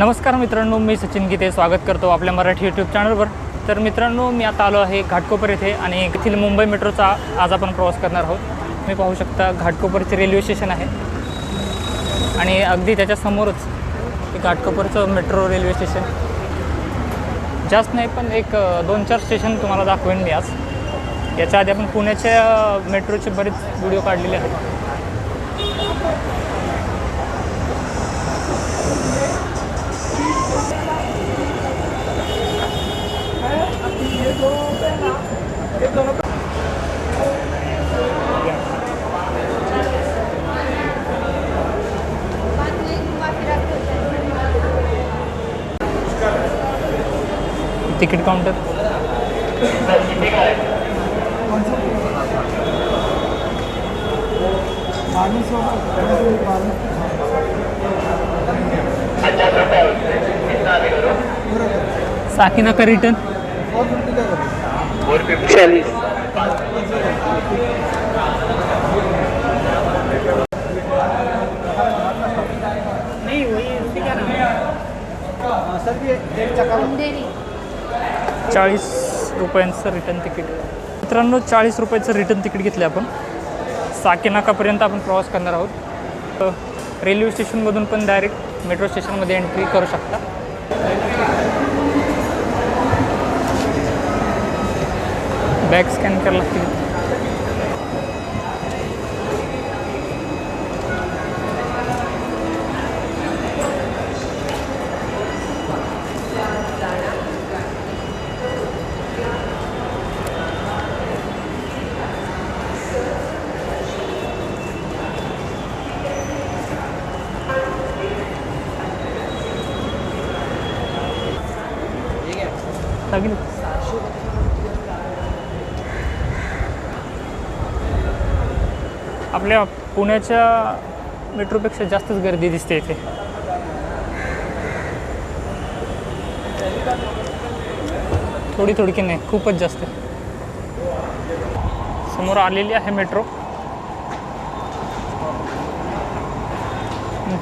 नमस्कार मित्रांनो मी सचिन गीते. स्वागत करतो आपल्या मराठी यूट्यूब चॅनलवर तर मित्रांनो मी आता आलो आहे घाटकोपर येथे आणि येथील मुंबई मेट्रोचा आज आपण प्रवास करणार आहोत. मी पाहू शकता घाटकोपरचे रेल्वे स्टेशन आहे. आणि अगदी त्याच्यासमोरच घाटकोपरचं मेट्रो रेल्वे स्टेशन. जास्त नाही पण एक दोन चार स्टेशन तुम्हाला दाखवेन मी आज. याच्या आधी आपण पुण्याच्या मेट्रोचे बरेच व्हिडिओ काढलेले आहेत. Ticket counter. साकिना का रिटर्न चाळीस रुपयांचं रिटर्न तिकीट मित्रांनो चाळीस रुपयाचं रिटर्न तिकीट घेतलं आपण. साकेनाकापर्यंत आपण प्रवास करणार आहोत. रेल्वे स्टेशनमधून पण डायरेक्ट मेट्रो स्टेशनमध्ये एंट्री करू शकता. बॅग स्कॅन करायला लागतील लागेल आपल्या पुण्याच्या मेट्रोपेक्षा जास्तच गर्दी दिसते इथे. थोडी थोडी की नाही खूपच जास्त. समोर आलेली आहे मेट्रो.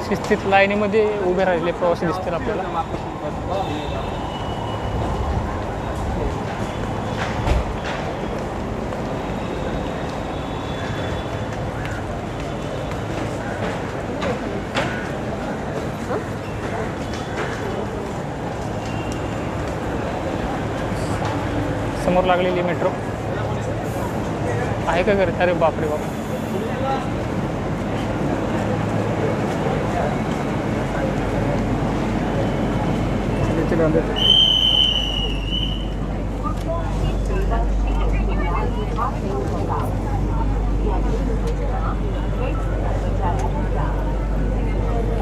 शिस्तीत लाईनीमध्ये उभे राहिलेले प्रवासी दिसतील आपल्याला. समोर लागलेली मेट्रो आहे का घर? अरे बापरे बाप.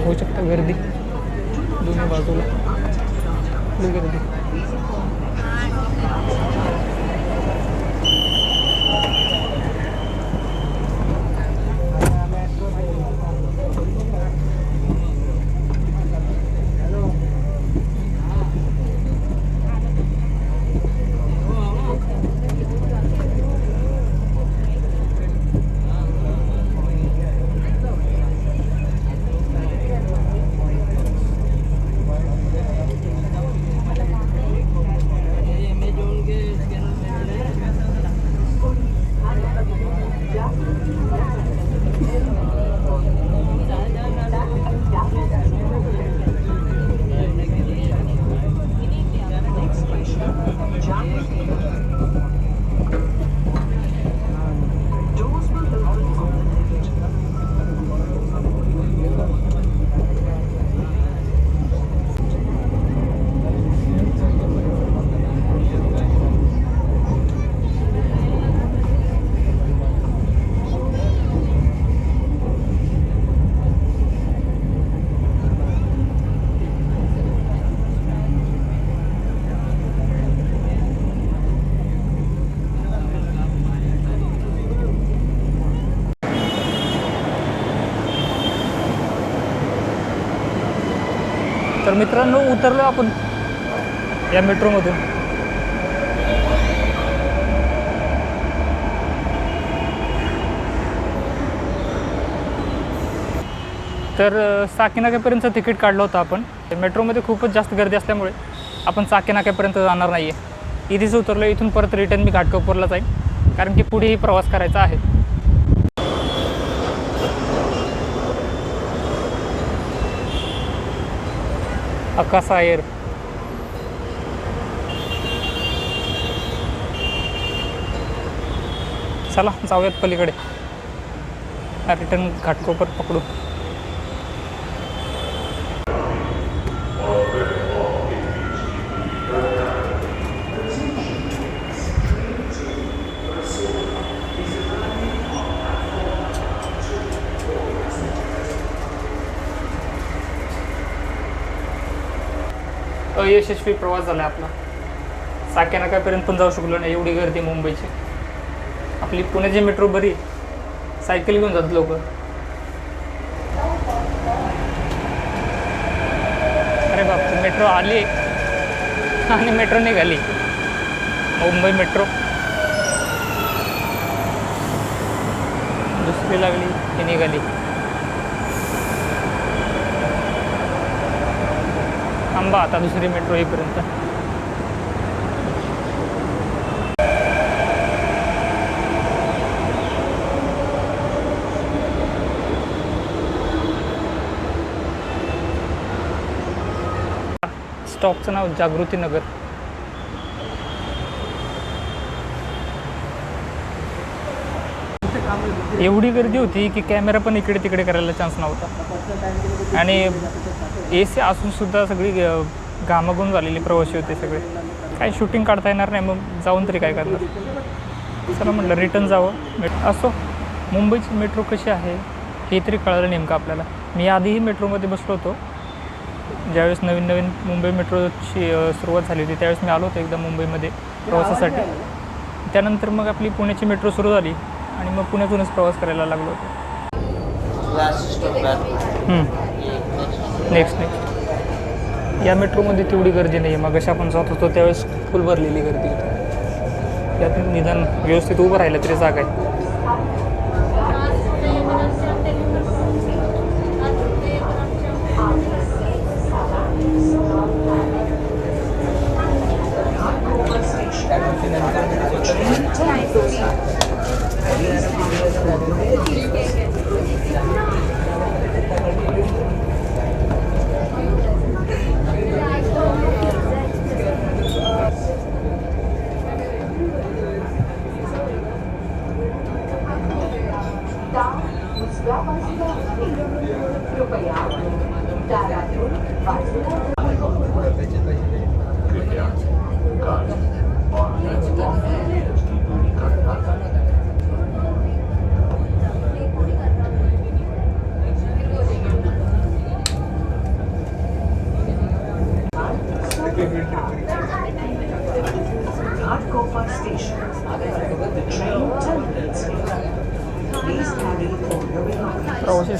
होऊ शकतं गर्दी. दोन्ही बाजूला. गर्दी. तर मित्रांनो उतरलो आपण या मेट्रोमधून तर साकीनाक्यापर्यंत तिकीट काढलं होतं आपण. मेट्रोमध्ये खूपच जास्त गर्दी असल्यामुळे आपण साकीनाक्यापर्यंत जाणार नाही आहे इथेच उतरलो इथून परत रिटर्न मी घाटकोपरला जाईन कारण की पुढेही प्रवास करायचा आहे. अकासा एअर चला जाऊयात पलीकडे. रिटर्न घाटकोपर पकडू अयशस्वी प्रवास झाला आपला. साक्यानाकापर्यंत पण जाऊ शकलो नाही एवढी गर्दी मुंबईची. आपली पुण्याची मेट्रो बरी सायकल घेऊन जातात लोक अरे बाप मेट्रो आली. आणि मेट्रो निघाली. मुंबई मेट्रो दुसरी लागली ती निघाली. थांबा आता दुसरी मेट्रो येईपर्यंत. स्टॉपचं नाव जागृती नगर. एवढी गर्दी होती की कॅमेरा पण इकडे तिकडे करायला चान्स नव्हता. आणि ए सी असून सुद्धा सगळी घामाघूम झालेली प्रवासी होते सगळे. काय शूटिंग काढता येणार नाही मग जाऊन तरी काय करणार? चला म्हटलं रिटर्न जावं. मेट- असो मुंबईची मेट्रो कशी आहे हे तरी कळालं नेमकं आपल्याला. मी आधीही मेट्रोमध्ये बसलो होतो. ज्यावेळेस नवीन नवीन मुंबई मेट्रोची सुरुवात झाली होती त्यावेळेस मी आलो होतो एकदा मुंबईमध्ये प्रवासासाठी. त्यानंतर मग आपली पुण्याची मेट्रो सुरू झाली आणि मग पुण्यातूनच प्रवास करायला लागलो होतो. नेक्स्ट नेक्स्ट या मेट्रोमध्ये तेवढी गर्दी नाही आहे मग अशा आपण जात होतो त्यावेळेस फुल भरलेली गर्दी होती. यात निदान व्यवस्थित उभं राहिलं तरी जागा आहे. Yapmasına, ilim, yapayım, daratul, başlar.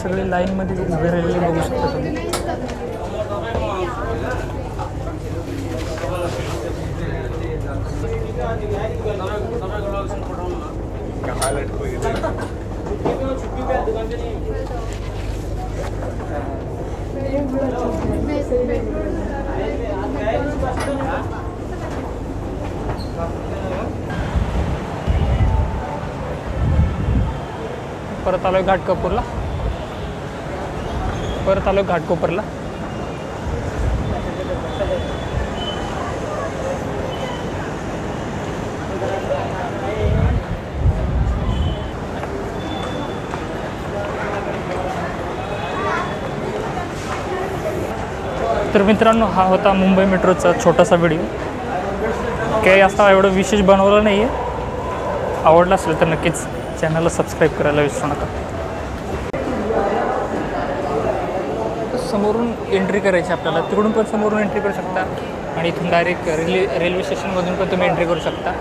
सगळे लाईनमध्ये उभे राहिलेले बघू शकता तुम्ही. परत आलोय घाटकोपरला परत आलो घाटकोपरला तर मित्रांनो हा होता मुंबई मेट्रोचा छोटासा व्हिडिओ. काही असा एवढं विशेष बनवलं नाही आहे आवडला असेल तर नक्कीच चॅनलला सबस्क्राईब करायला विसरू नका. समोरून एंट्री करायची आपल्याला. तिकडून पण समोरून एंट्री करू शकता. आणि इथून डायरेक्ट रेल्वे रेल्वे स्टेशनमधून पण तुम्ही एंट्री करू शकता.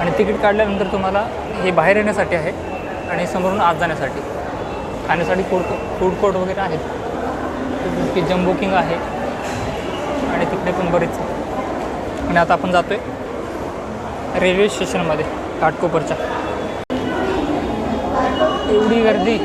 आणि तिकीट काढल्यानंतर तुम्हाला हे बाहेर येण्यासाठी आहे आणि समोरून आत जाण्यासाठी. खाण्यासाठी फूड फूड कोर्ट वगैरे आहेत. की जम्बो किंग आहे. आणि तिकडे पण बरेच. आणि आता आपण जातो आहे रेल्वे स्टेशनमध्ये घाटकोपरच्या. एवढी गर्दी.